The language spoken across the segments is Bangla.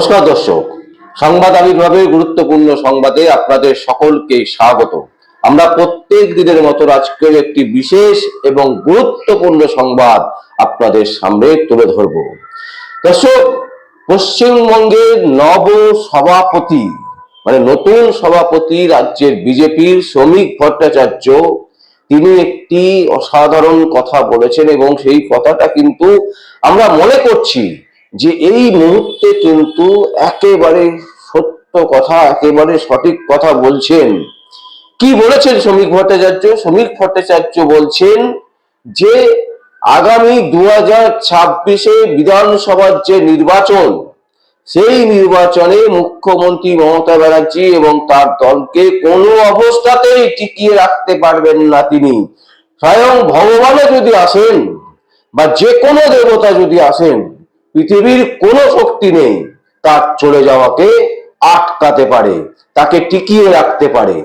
নমস্কার দর্শক। সংবাদ আবির্ভাবের গুরুত্বপূর্ণ সংবাদে আপনাদের সকলকে স্বাগত। আমরা প্রত্যেক দিনের মতো আজকের একটি বিশেষ এবং গুরুত্বপূর্ণ সংবাদ আপনাদের সামনে তুলে ধরব। দর্শক পশ্চিমবঙ্গের নব সভাপতি মানে নতুন সভাপতি রাজ্যের বিজেপির শ্রমিক ভট্টাচার্য, তিনি একটি অসাধারণ কথা বলেছেন এবং সেই কথাটা কিন্তু আমরা মনে করছি যে এই মুহূর্তে কিন্তু একেবারে সত্য কথা, একেবারে সঠিক কথা বলছেন। কি বলেছেন শ্রমিক ভট্টাচার্য? শ্রমিক ভট্টাচার্য বলছেন যে, আগামী দু হাজার ছাব্বিশে বিধানসভার যে নির্বাচন, সেই নির্বাচনে মুখ্যমন্ত্রী মমতা ব্যানার্জি এবং তার দলকে কোনো অবস্থাতেই টিকিয়ে রাখতে পারবেন না তিনি। স্বয়ং ভগবানও যদি আসেন বা যে কোনো দেবতা যদি আসেন পৃথিবীর কোনো শক্তি নেই, তার চলে যাওয়াকে আটকাতে পারে, তাকে টিকিয়ে রাখতে পারে।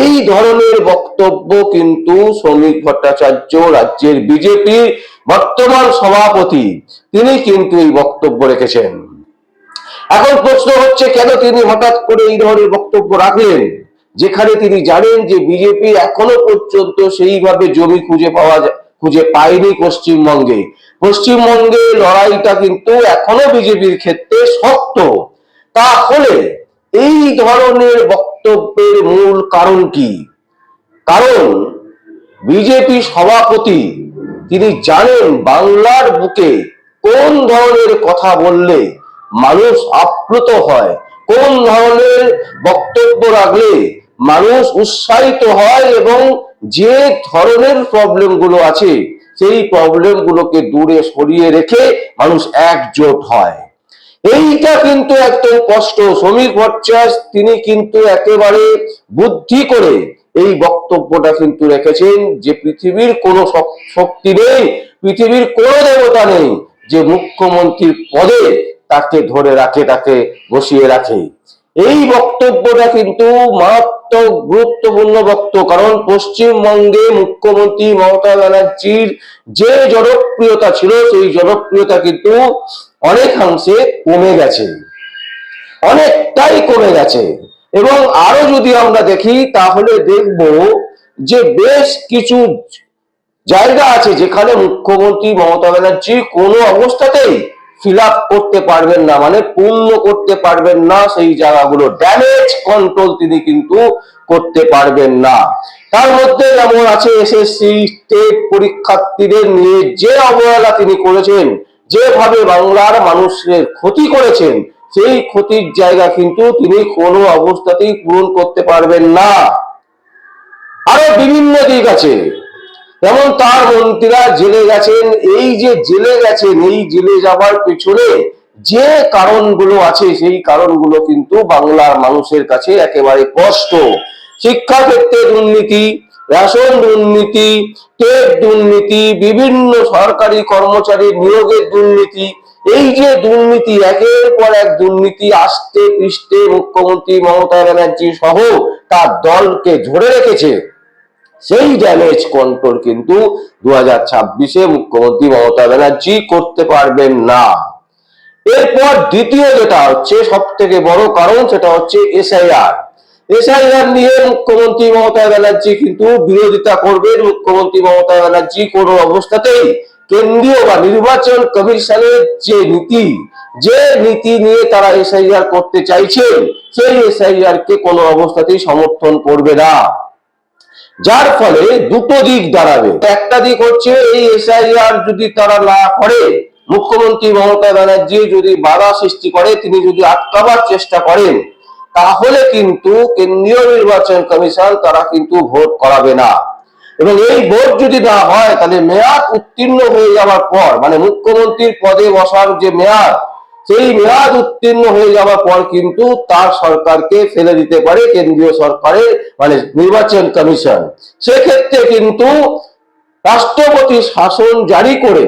এই ধরনের বক্তব্য কিন্তু শ্রমিক ভট্টাচার্য, রাজ্যের বিজেপির বর্তমান সভাপতি, তিনি কিন্তু এই বক্তব্য রেখেছেন। এখন প্রশ্ন হচ্ছে, কেন তিনি হঠাৎ করে এই ধরনের বক্তব্য রাখলেন? যেখানে তিনি জানেন যে বিজেপি এখনও পর্যন্ত সেইভাবে জমি খুঁজে পাওয়া যায় খুঁজে পায়নি পশ্চিমবঙ্গে। পশ্চিমবঙ্গে লড়াইটা কিন্তু এখনও বিজেপির ক্ষেত্রে শক্ত। তাহলে এই ধরনের বক্তব্যের মূল কারণ কি? কারণ বিজেপি সভাপতি তিনি জানেন বাংলার বুকে কোন ধরনের কথা বললে মানুষ আপ্লুত হয়, কোন ধরনের বক্তব্য রাখলে মানুষ উৎসাহিত হয় এবং যে ধরনের প্রবলেমগুলো আছে, সেই প্রবলেম গুলোকে দূরে সরিয়ে রেখে মানুষ একজোট হয়। এইটা কিন্তু একদম কষ্ট শ্রমিক ভট্টাচার্য, তিনি কিন্তু একেবারে বুদ্ধি করে এই বক্তব্যটা কিন্তু রেখেছেন যে পৃথিবীর কোনো শক্তি নেই, পৃথিবীর কোনো দেবতা নেই যে মুখ্যমন্ত্রীর পদে তাকে ধরে রাখে, তাকে বসিয়ে রাখে। এই বক্তব্যটা কিন্তু মারাত্মক গুরুত্বপূর্ণ বক্তব্য কারণ পশ্চিমবঙ্গে মুখ্যমন্ত্রী মমতা ব্যানার্জির যে জনপ্রিয়তা ছিল, সেই জনপ্রিয়তা কিন্তু অনেকাংশে কমে গেছে। অনেকটাই কমে গেছে। এবং আরও যদি আমরা দেখি, তাহলে দেখব যে বেশ কিছু জায়গা আছে যেখানে মুখ্যমন্ত্রী মমতা ব্যানার্জি কোনো অবস্থাতেই ফিল করতে পারবেন না মানে পূর্ণ করতে পারবেন না সেই জায়গাগুলো। ড্যামেজ কন্ট্রোল তিনি কিন্তু করতে পারবেন না। তার মধ্যে যেমন আছে এসএসসি স্টেট পরীক্ষার্থীদের নিয়ে যে অবহেলা তিনি করেছেন, যেভাবে বাংলার মানুষের ক্ষতি করেছেন, সেই ক্ষতির জায়গা কিন্তু তিনি কোনো অবস্থাতেই পূরণ করতে পারবেন না। আরও বিভিন্ন দিক আছে। যেমন তার মন্ত্রীরা জেলে গেছেন, এই যে জেলে গেছেন, এই জেলে যাবার পেছনে যে কারণগুলো আছে, সেই কারণগুলো কিন্তু বাংলার মানুষের কাছে একেবারে স্পষ্ট। শিক্ষা ক্ষেত্রে দুর্নীতি, রেশন দুর্নীতি টেট দুর্নীতি, বিভিন্ন সরকারি কর্মচারী নিয়োগের দুর্নীতি, এই যে দুর্নীতি, একের পর এক দুর্নীতি আসতে পৃষ্ঠে মুখ্যমন্ত্রী মমতা ব্যানার্জি সহ তার দলকে ধরে রেখেছে। সেই ড্যামেজ কন্ট্রোল কিন্তু দু হাজার ছাব্বিশে মুখ্যমন্ত্রী মমতা ব্যানার্জি করতে পারবেন না। এরপর দ্বিতীয় যেটা হচ্ছে সব থেকে বড় কারণ সেটা হচ্ছে এসআইআর এসআইআর নিয়ে মুখ্যমন্ত্রী মমতা ব্যানার্জি কিন্তু বিরোধিতা করবেন। মুখ্যমন্ত্রী মমতা ব্যানার্জি কোনো অবস্থাতেই কেন্দ্রীয় বা নির্বাচন কমিশনের যে নীতি যে নীতি নিয়ে তারা এসআইআর করতে চাইছেন, সেই এসআইআর কে কোনো অবস্থাতেই সমর্থন করবে না। যার ফলে দুটো দিক দাঁড়াবে। একটা দিক হচ্ছে, এই এসআইআর যদি তারা না করে, মুখ্যমন্ত্রী মমতা ব্যানার্জি যদি বাধা সৃষ্টি করে, তিনি যদি আটকাবার চেষ্টা করেন, তাহলে কিন্তু কেন্দ্রীয় নির্বাচন কমিশন তারা কিন্তু ভোট করাবে না। এবং এই ভোট যদি না হয়, তাহলে মেয়াদ উত্তীর্ণ হয়ে যাওয়ার পর মানে মুখ্যমন্ত্রীর পদে বসার যে মেয়াদ সেই মেয়াদ উত্তীর্ণ হয়ে যাওয়ার পর কিন্তু তার সরকারকে ফেলে দিতে পারে কেন্দ্রীয় সরকারের মানে নির্বাচন কমিশন। সেক্ষেত্রে কিন্তু রাষ্ট্রপতি শাসন জারি করে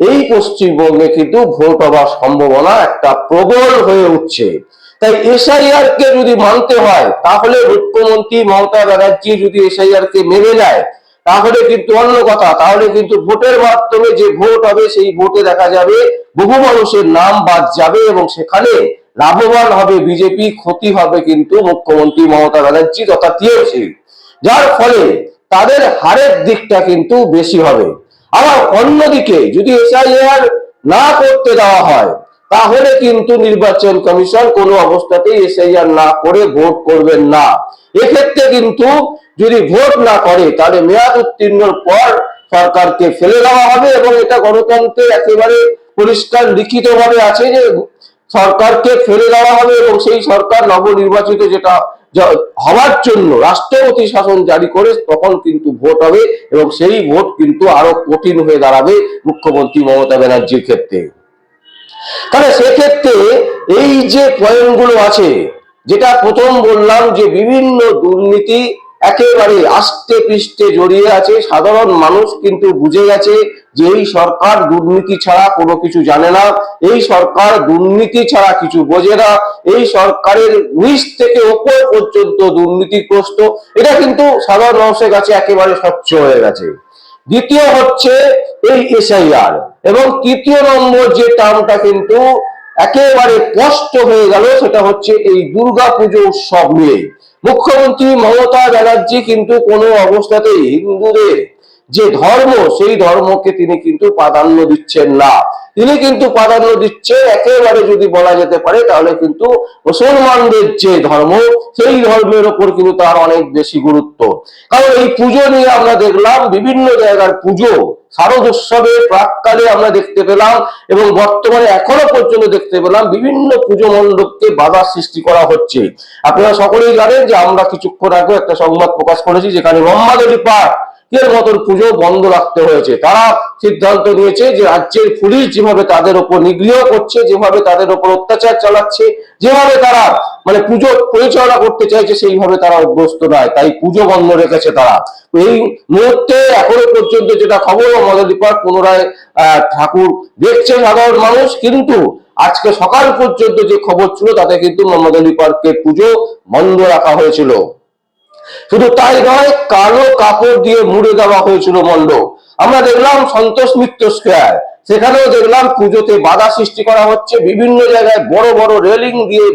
এই পশ্চিমবঙ্গে কিন্তু ভোট হওয়ার সম্ভাবনা একটা প্রবল হয়ে উঠছে। তাই এসআইআর কে যদি মানতে হয়, তাহলে মুখ্যমন্ত্রী মমতা ব্যানার্জি যদি এসআইআর কে মেনে নেয় তাহলে কিন্তু অন্য কথা। তাহলে কিন্তু ভোটের মাধ্যমে যে ভোট হবে, সেই ভোটে দেখা যাবে বহু মানুষের নাম বাদ যাবে এবং সেখানে লাভবান হবে বিজেপি, ক্ষতি হবে কিন্তু মুখ্যমন্ত্রী মমতা ব্যানার্জি তথা টিএমসি। যার ফলে তাদের হারের দিকটা কিন্তু বেশি হবে। আবার অন্যদিকে যদি এসআইআর না করতে দেওয়া হয় তাহলে কিন্তু নির্বাচন কমিশন কোনো অবস্থাতেই এসআইআর না করে ভোট করবেন না। এক্ষেত্রে কিন্তু যদি ভোট না করে, তাহলে মেয়াদ উত্তীর্ণর পর সরকারকে ফেলে দেওয়া হবে এবং এটা গণতন্ত্রের একেবারে পরিষ্কার লিখিত ভাবে আছে যে সরকারকে ফেলে দেওয়া হবে এবং সেই সরকার নবনির্বাচিত যেটা হওয়ার জন্য রাষ্ট্রপতি শাসন জারি করে তখন কিন্তু ভোট হবে এবং সেই ভোট কিন্তু আরও কঠিন হয়ে দাঁড়াবে মুখ্যমন্ত্রী মমতা ব্যানার্জির ক্ষেত্রে। তাহলে সেক্ষেত্রে এই যে পয়েন্টগুলো আছে, যেটা প্রথম বললাম যে বিভিন্ন দুর্নীতি একেবারে আস্তে পৃষ্ঠে জড়িয়ে আছে, সাধারণ মানুষ কিন্তু বুঝে গেছে যে এই সরকার দুর্নীতি ছাড়া কোনো কিছু জানে না, এই সরকার দুর্নীতি ছাড়া কিছু বোঝে না, এই সরকারের নিচ থেকে ওপর পর্যন্ত দুর্নীতিগ্রস্ত, এটা কিন্তু সাধারণ মানুষের কাছে একেবারে স্বচ্ছ হয়ে গেছে। দ্বিতীয় হচ্ছে এই এসআইআর এবং তৃতীয় নম্বর যে টার্মটা কিন্তু একেবারে স্পষ্ট হয়ে গেল, সেটা হচ্ছে এই দুর্গা পুজো উৎসব নিয়ে। মুখ্যমন্ত্রী মমতা ব্যানার্জি কিন্তু কোনো অবস্থাতেই হিন্দুদের যে ধর্ম, সেই ধর্মকে তিনি কিন্তু প্রাধান্য দিচ্ছেন না। তিনি কিন্তু প্রাধান্য দিচ্ছেন একেবারে যদি বলা যেতে পারে, তাহলে কিন্তু মুসলমানদের যে ধর্ম, সেই ধর্মের ওপর কিন্তু তার অনেক বেশি গুরুত্ব। কারণ এই পুজো নিয়ে আমরা দেখলাম, বিভিন্ন জায়গার পুজো, শারদ উৎসবের প্রাককালে আমরা দেখতে পেলাম, এবং বর্তমানে এখনও পর্যন্ত দেখতে পেলাম, বিভিন্ন পুজো মণ্ডপকে বাধা সৃষ্টি করা হচ্ছে। আপনারা সকলেই জানেন যে আমরা কিছুক্ষণ আগে একটা সংবাদ প্রকাশ করেছি, যেখানে মোহাম্মদ পার্ক এর মতন পুজো বন্ধ রাখতে হয়েছে। তারা সিদ্ধান্ত নিয়েছে যে রাজ্যের পুলিশ যেভাবে তাদের উপর নিগৃহ করছে, যেভাবে তাদের উপর অত্যাচার চালাচ্ছে, যেভাবে তারা মানে পুজো পরিচালনা করতে চাইছে, সেইভাবে তারা অভ্যস্ত নয়। তাই পুজো বন্ধ রেখেছে তারা। এই মুহূর্তে এখনও পর্যন্ত যেটা খবর মদলিপার পুনরায় ঠাকুর দেখছে সাধারণ মানুষ, কিন্তু আজকে সকাল পর্যন্ত যে খবর ছিল, তাতে কিন্তু মোহাম্মদ আলী পার্কে পুজো বন্ধ রাখা হয়েছিল। শুধু তাই নয়, কালো কাপড় দিয়ে মুড়ে দেওয়া হয়েছিল মণ্ডপ। আমরা দেখলাম সন্তোষ মিত্র স্কোয়ার সেখানেও দেখলাম পুজোতে বাধা সৃষ্টি করা হচ্ছে। বিভিন্ন জায়গায় বড় বড় রেলিং দিয়ে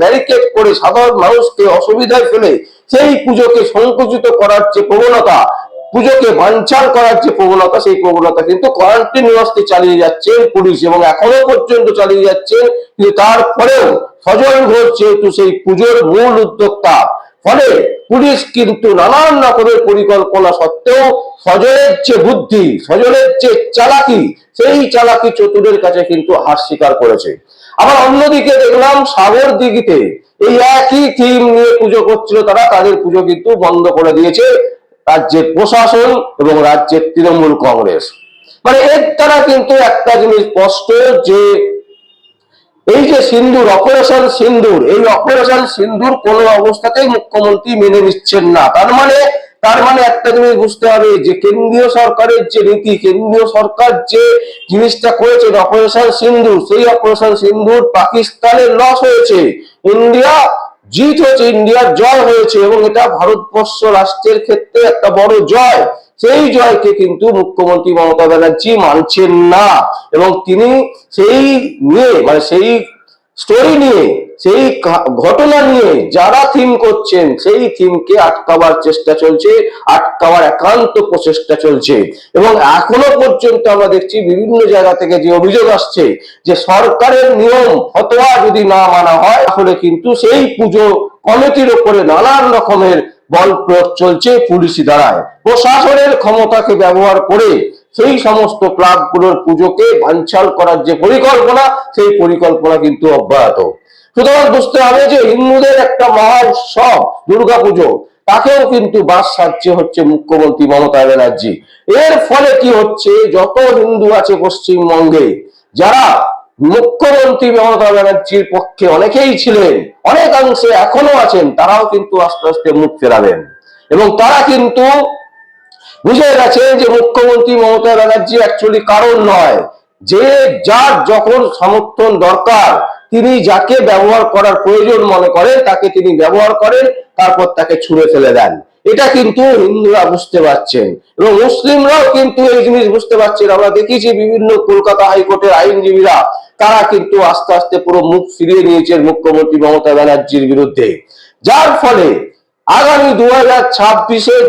ব্যারিকেড করে সাধারণ মানুষকে অসুবিধায় ফেলে সেই পুজোকে সংকুচিত করার যে প্রবণতা, পুজোকে বানচাল করার যে প্রবণতা, সেই প্রবণতা কিন্তু কন্টিনিউয়াসলি চালিয়ে যাচ্ছেন পুলিশ এবং এখনও পর্যন্ত চালিয়ে যাচ্ছেন। কিন্তু তারপরেও সজল ঘোষ যেহেতু সেই পুজোর মূল উদ্যোক্তা ফলে পুলিশ কিন্তু নানান রকমের পরিকল্পনা সত্ত্বেও সজলের যে বুদ্ধি, সজলের যে চালাকি, সেই চালাকি চতুরের কাছে কিন্তু হার স্বীকার করেছে। আবার অন্যদিকে দেখলাম সাগর দিঘিতে এই একই থিম নিয়ে পুজো করছিল তারা, তাদের পুজো কিন্তু বন্ধ করে দিয়েছে রাজ্যের প্রশাসন এবং রাজ্যের তৃণমূল কংগ্রেস। মানে এর দ্বারা কিন্তু একটা জিনিস স্পষ্ট যে এই যে সিন্দুর অপারেশন সিন্দুর, এই অপারেশন সিন্দুর কোন অবস্থাতেই মুখ্যমন্ত্রী মেনে নিচ্ছেন না। তার মানে তার মানে একটা জিনিস বুঝতে হবে, যে কেন্দ্রীয় সরকারের যে নীতি, কেন্দ্রীয় সরকার যে জিনিসটা করেছে অপারেশন সিন্দুর, সেই অপারেশন সিন্দুর পাকিস্তানের লস হয়েছে। ইন্ডিয়া জিত হয়েছে, ইন্ডিয়ার জয় হয়েছে, এবং এটা ভারতবর্ষ রাষ্ট্রের ক্ষেত্রে একটা বড় জয়। সেই জয়কে কিন্তু মুখ্যমন্ত্রী মমতা ব্যানার্জি মানছেন না। এবং তিনি সেই নিয়ে মানে সেই স্টোরি নিয়ে সেই ঘটনা নিয়ে যারা থিম করছেন, সেই থিমকে আটকাবার চেষ্টা চলছে, আটকাবার একান্ত প্রচেষ্টা চলছে। এবং এখনও পর্যন্ত আমরা দেখছি বিভিন্ন জায়গা থেকে যে অভিযোগ আসছে যে সরকারের নিয়ম ফতোয়া যদি না মানা হয়, তাহলে কিন্তু সেই পুজো কমিটির উপরে নানান রকমের বল প্রয়োগ চলছে পুলিশি দ্বারায়। প্রশাসনের ক্ষমতাকে ব্যবহার করে সেই সমস্ত ক্লাবগুলোর পুজোকে বাঞ্ছাল করার যে পরিকল্পনা, সেই পরিকল্পনা কিন্তু অব্যাহত। সুতরাং বুঝতে হবে যে হিন্দুদের একটা মহা উৎসব দুর্গাপুজো। তাকেও কিন্তু বাস সাজছে হচ্ছে মুখ্যমন্ত্রী মমতা ব্যানার্জি। এর ফলে কি হচ্ছে? যত হিন্দু আছে পশ্চিমবঙ্গে, যারা মুখ্যমন্ত্রী মমতা ব্যানার্জির পক্ষে অনেকেই ছিলেন, অনেকাংশে এখনও আছেন, তারাও কিন্তু আস্তে আস্তে মুখ ফেরাবেন। এবং তারা কিন্তু বুঝে গেছেন যে মুখ্যমন্ত্রী মমতা ব্যানার্জি অ্যাকচুয়ালি কারণ নয়। যে যার যখন সমর্থন দরকার তিনি যাকে ব্যবহার করার প্রয়োজন মনে করেন, তাকে তিনি ব্যবহার করেন, তারপর তাকে ছুঁড়ে ফেলে দেন। এটা কিন্তু হিন্দুরা বুঝতে পারছেন এবং মুসলিমরাও কিন্তু এই জিনিস বুঝতে পারছেন। আমরা দেখেছি বিভিন্ন কলকাতা হাইকোর্টের আইনজীবীরা, তারা কিন্তু আস্তে আস্তে পুরো মুখ ফিরিয়ে নিয়েছেন মুখ্যমন্ত্রী মমতা ব্যানার্জির বিরুদ্ধে। যার ফলে আগামী দু হাজার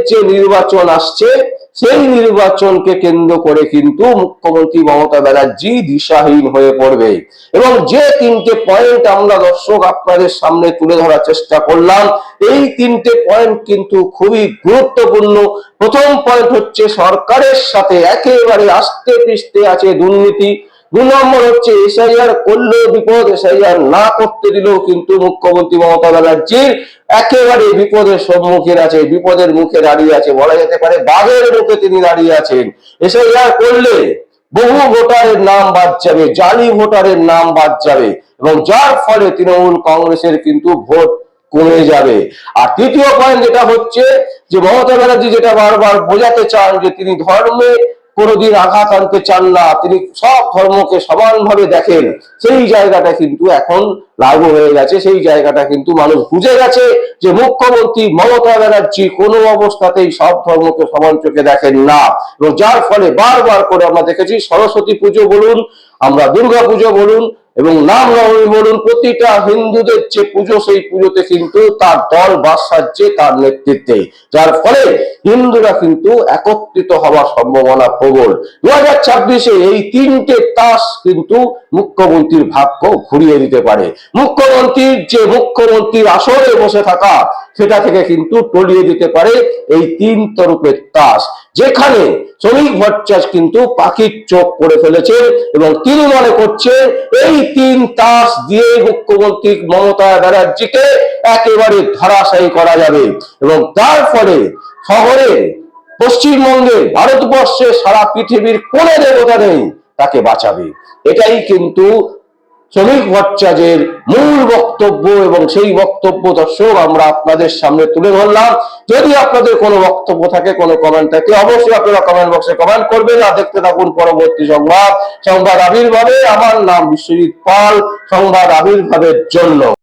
যে নির্বাচন আসছে সেই নির্বাচনকে কেন্দ্র করে কিন্তু মুখ্যমন্ত্রী মমতা ব্যানার্জি দিশাহীন হয়ে পড়বে। এবং যে তিনটে পয়েন্ট আমরা দর্শক আপনাদের সামনে তুলে ধরার চেষ্টা করলাম, এই তিনটে পয়েন্ট কিন্তু খুবই গুরুত্বপূর্ণ। প্রথম পয়েন্ট হচ্ছে সরকারের সাথে একেবারে আস্তে পিস্তে আছে দুর্নীতি। দু নম্বর হচ্ছে এসআইআর করলেও বিপদ এসআইআর না করতে দিলেও কিন্তু মুখ্যমন্ত্রী মমতা ব্যানার্জির একেবারে বিপদের সম্মুখীন আছে, বিপদের মুখে দাঁড়িয়ে আছে, বলা যেতে পারে বাঘের মুখে তিনি দাঁড়িয়ে আছেন। এসআইআর করলে বহু ভোটারের নাম বাদ যাবে, জালি ভোটারের নাম বাদ যাবে এবং যার ফলে তৃণমূল কংগ্রেসের কিন্তু ভোট কমে যাবে। আর তৃতীয় পয়েন্ট যেটা হচ্ছে যে মমতা ব্যানার্জি যেটা বারবার বোঝাতে চান যে তিনি ধর্মে কোনোদিন আঘাত আনতে চান না। তিনি সব ধর্মকে সমানভাবে দেখেন। সেই জায়গাটা কিন্তু এখন লাগু হয়ে গেছে। সেই জায়গাটা কিন্তু মানুষ বুঝে গেছে যে মুখ্যমন্ত্রী মমতা ব্যানার্জি কোনো অবস্থাতেই সব ধর্মকে সমান চোখে দেখেন না। এবং যার ফলে বারবার করে আমরা দেখেছি সরস্বতী পুজো বলুন, আমরা দুর্গা পুজো বলুন এবং নাম নবমী বলুন প্রতিটা হিন্দুদের যে পুজো, সেই পুজোতে কিন্তু তার দল বাস সাজছে তার নেতৃত্বে। যার ফলে হিন্দুরা কিন্তু একত্রিত হওয়ার সম্ভাবনা প্রবল। দু হাজার ছাব্বিশে এই তিনটে তাস কিন্তু মুখ্যমন্ত্রীর ভাগ্য ঘুরিয়ে দিতে পারে। মুখ্যমন্ত্রীর যে মুখ্যমন্ত্রীর আসরে বসে থাকা, সেটা থেকে কিন্তু টলিয়ে দিতে পারে এই তিন তরফের তাস। যেখানে শ্রমিক ভট্টাচার্য কিন্তু পাখির চোখ করে ফেলেছে এবং তিনি মনে করছেন এই তিন তাস দিয়ে মুখ্যমন্ত্রী মমতা ব্যানার্জিকে একেবারে ধরাশায়ী করা যাবে এবং তার ফলে শহরে পশ্চিমবঙ্গে ভারতবর্ষে সারা পৃথিবীর কোন দেবতা নেই তাকে বাঁচাবে। এটাই কিন্তু শ্রমিক ভট্টাচার্যের মূল বক্তব্য এবং সেই বক্তব্য দর্শক আমরা আপনাদের সামনে তুলে ধরলাম। যদি আপনাদের কোনো বক্তব্য থাকে, কোনো কমেন্ট থাকে, অবশ্যই আপনারা কমেন্ট বক্সে কমেন্ট করবেন। আর দেখতে থাকুন পরবর্তী সংবাদ। সংবাদ আবির্ভাবে। আমার নাম বিশ্বজিৎ পাল। সংবাদ আবির্ভাবের জন্য।